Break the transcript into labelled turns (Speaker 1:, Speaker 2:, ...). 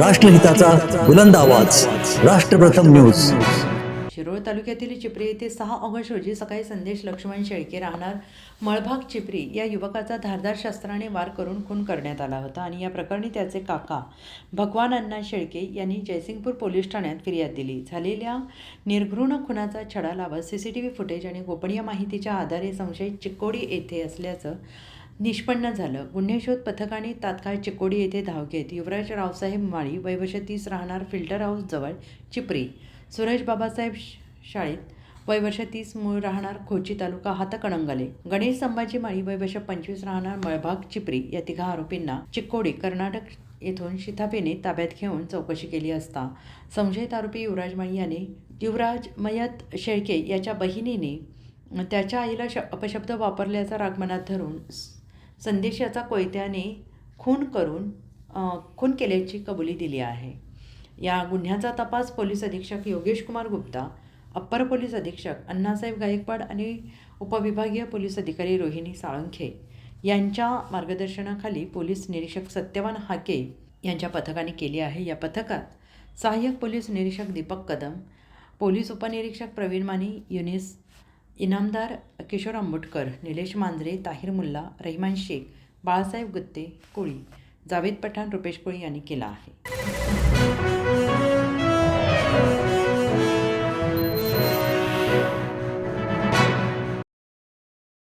Speaker 1: राष्ट्रहिताचा बुलंद आवाज. राष्ट्रप्रथम न्यूज.
Speaker 2: शिरोळ तालुक्यातील चिपरी येथे सहा ऑगस्ट रोजी सकाळी संदेश लक्ष्मण शेळके राहणार मळभाग चिपरी या युवकाचा धारदार शस्त्राने वार करून खून करण्यात आला होता आणि या प्रकरणी त्याचे काका भगवान अण्णा शेळके यांनी जयसिंगपूर पोलीस ठाण्यात फिर्याद दिली. झालेल्या निर्घृण खुनाचा छडा लावत C C T V footage आणि गोपनीय माहितीच्या आधारे संशयित चिक्कोडी येथे असल्याचं निष्पन्न झालं. गुन्हेशोध पथकाने तात्काळ चिकोडी येथे धाव घेत युवराज रावसाहेब माळी वैवश तीस राहणार फिल्टर हाऊस जवळ चिपरी. सुरेश बाबासाहेब श- शाळेत वैवर्ष तीस मूळ राहणार खोची तालुका हातकणंगले. गणेश संभाजी माळी वैवश पंचवीस राहणार मळभाग चिपरी या तिघा आरोपींना चिक्कोडी कर्नाटक येथून शिथापेने ताब्यात घेऊन चौकशी केली असता. संशयित आरोपी युवराज माळी याने युवराज मयत शेळके याच्या बहिणीने त्याच्या आईला श अपशब्द वापरल्याचा राग मनात धरून संदेशाचा संदेश याचा कोयत्याने खून करून खून केल्याची कबुली दिली आहे. या गुन्ह्याचा तपास पोलीस अधीक्षक योगेश कुमार गुप्ता अप्पर पोलीस अधीक्षक अण्णासाहेब गायकवाड आणि उपविभागीय पोलीस अधिकारी रोहिणी साळंखे यांच्या मार्गदर्शनाखाली पोलीस निरीक्षक सत्यवान हाके यांच्या पथकाने केली आहे. या पथकात सहाय्यक पोलीस निरीक्षक दीपक कदम पोलीस उपनिरीक्षक प्रवीण मानी युनिस इनामदार किशोर आंबुटकर निलेश मांजरे ताहिर मुल्ला रहिमान शेख बाळासाहेब गुत्ते कोळी जावेद पठाण रुपेश कोळी यांनी केला आहे.